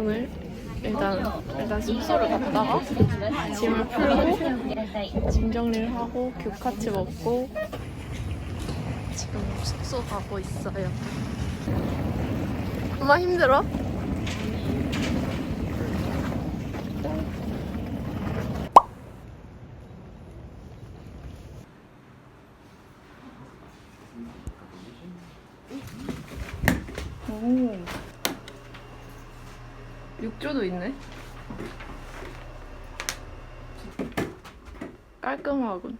오늘 일단 일단 숙소를 갔다가 짐을 풀고 짐 정리를 하고 규카츠 먹고 지금 숙소 가고 있어요. 엄마 힘들어? 오. 육조도 있네. 깔끔하군.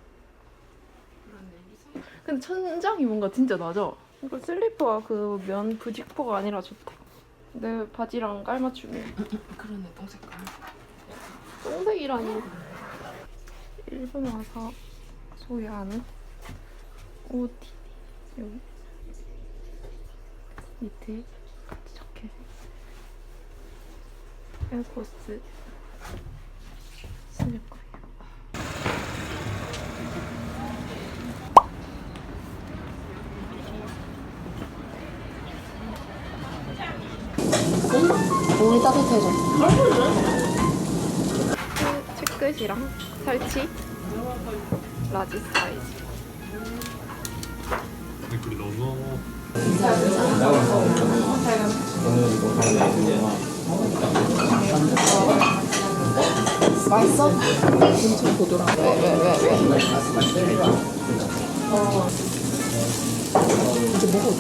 근데 천장이 뭔가 진짜 낮아. 이거 슬리퍼가 그 면 부직포가 아니라 좋다. 내 바지랑 깔맞춤이야. 그러네 똥 색깔. 똥색이라니. 일본 와서 소유하는 OT 여기 밑에 같이 적혀 에어포스 쓸 거예요. 몸이 따뜻해져. 채끝이랑 설치 라지 사이즈. 댓글이 너무 맛있어? 엄청 왜? 이제 먹어도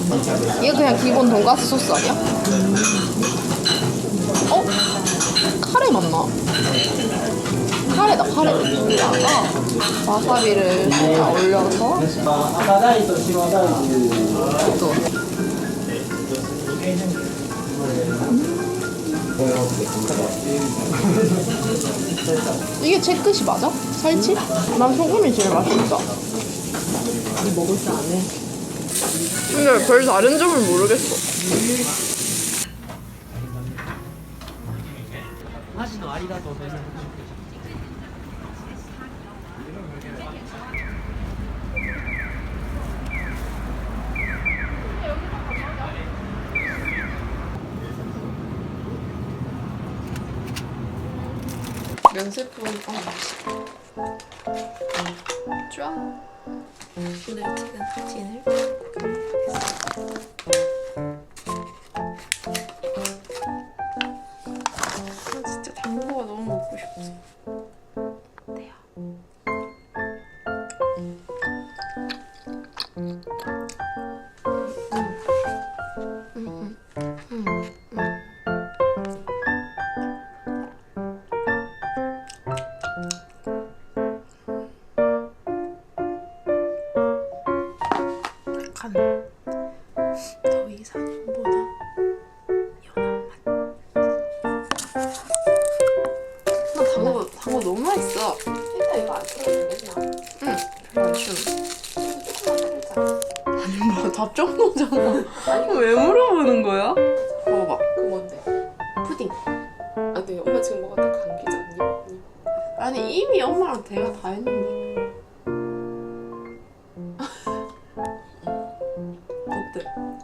이게 그냥 기본 돈가스 소스 아니야? 어? 카레 맞나? 카레다, 카레. 여기다가 와사비를 살짝 올려서 또 이게 제 끝이 맞아? 살치? 난 소금이 제일 맛있다. 이 먹을 줄 아네. 근데 별 다른 점을 모르겠어. 면세품 어 쫙. 오늘 찍은 사진을 약간 더 이상형보다 연한 맛. 나 당구 당구 너무 맛있어. 일단 이거 안 틀어도 되나? 응, 별로 안. 조금만 틀자. 아니 뭐 답정 너잖아. 왜 물어보는 거야? 먹어봐. 그 뭔데? 푸딩. 아, 네. 엄마 지금 먹었다 감기잖니. 아니 이미 엄마랑 대화 다 했는데.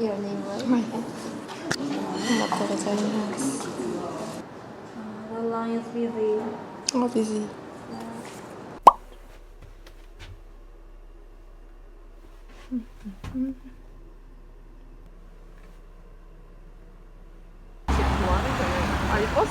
Your name, right? Right. Yes. Uh, the line is busy. Not busy. Yeah. 아니 버스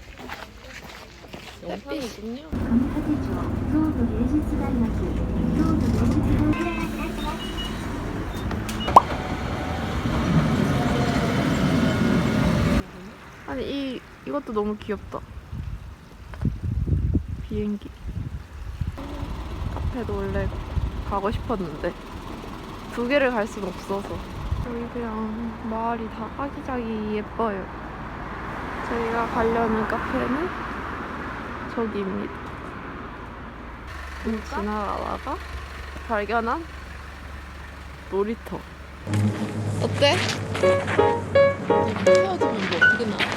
네. 영상이군요. 아니 이 이것도 너무 귀엽다. 비행기. 카페도 원래 가고 싶었는데 두 개를 갈 수는 없어서 여기 그냥 마을이 다 아기자기 예뻐요. 저희가 가려는 카페는 저기입니다. 음, 지나가다가 발견한 놀이터. 어때? 헤어지면 뭐 어떻게 나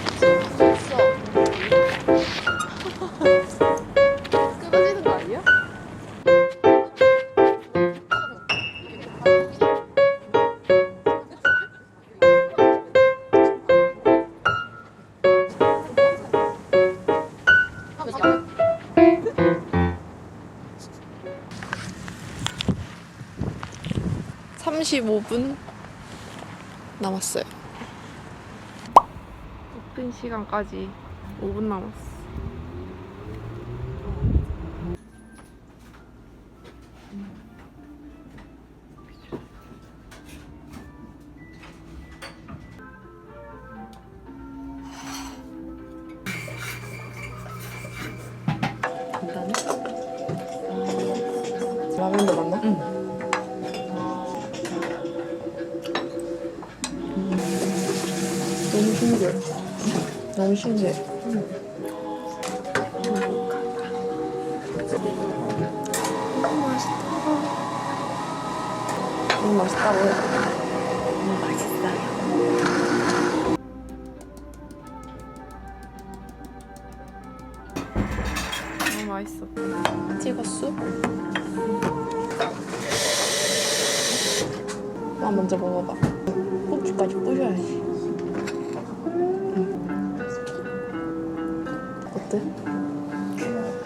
(35분) 남았어요. 오픈 시간까지 5분 남았어. 라면도 너무 신기해. 너무 맛있다고요? 너무 맛있어. 찍었어? 와 먼저 먹어봐. 고추까지 뿌려야지.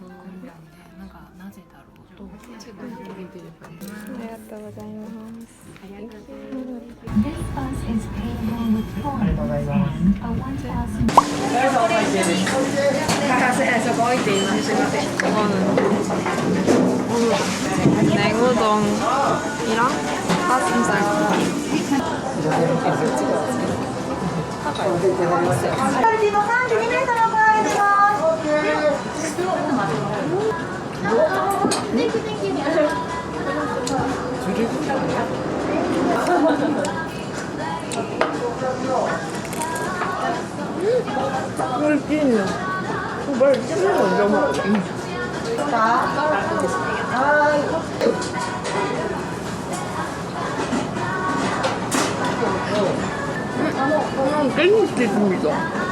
ぐらいでなんかなぜだろうとありがとうございます。ありがとうございます。のす。 음, 깻잎 스테이크입니다.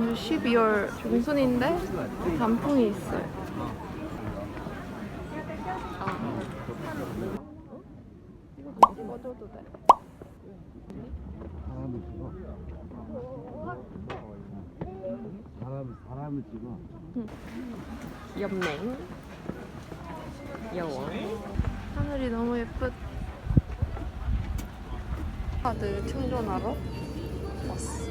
오늘 12월 중순인데 단풍이 있어요. 사람을 찍어. 염냉 여왕 하늘이 너무 예쁘 카드 충전하러 왔어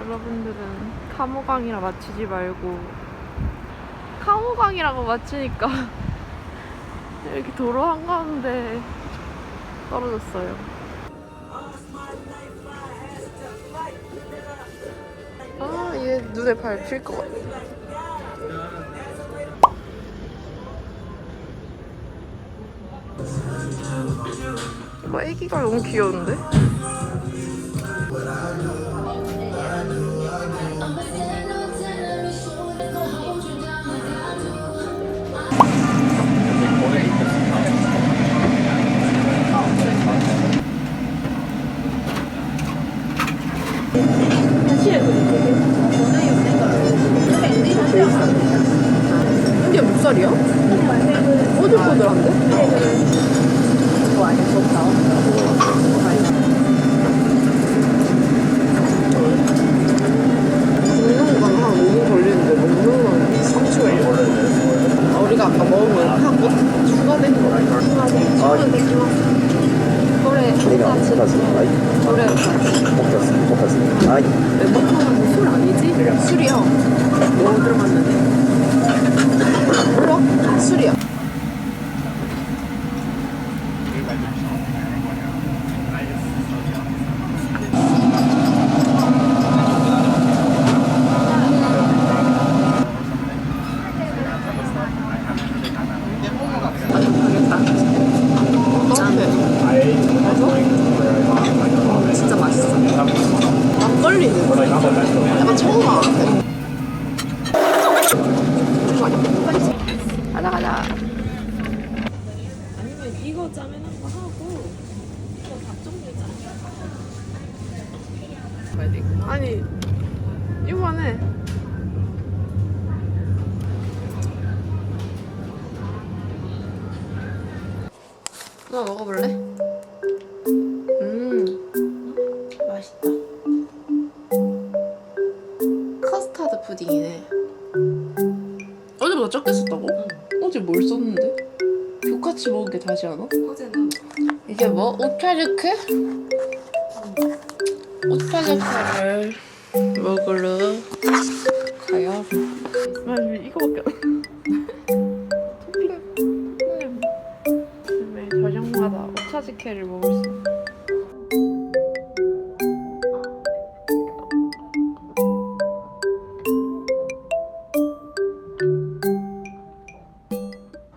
여러분들은 카모강이라 맞추지 말고 카모강이라고 맞추니까 이렇게 도로 한가운데 떨어졌어요 아, 얘 눈에 밟힐 것 같아. 이거 애기가 너무 귀여운데? ます。はい。これ。僕たち、僕たち。はい。僕はい。するよ。 짜. 아니 이만해. 너 먹어볼래? 음 맛있다. 카스타드 푸딩이네. 어제보다 적게 썼다고? 어제 뭘 썼는데? 교카치 먹은 게 다시 하나? 어제는 이게 뭐? 오차즈케? 오차즈케를 먹으러 가요. 아, 이거밖에 안 토핑. 왜 저녁마다 오차즈케를 먹을 수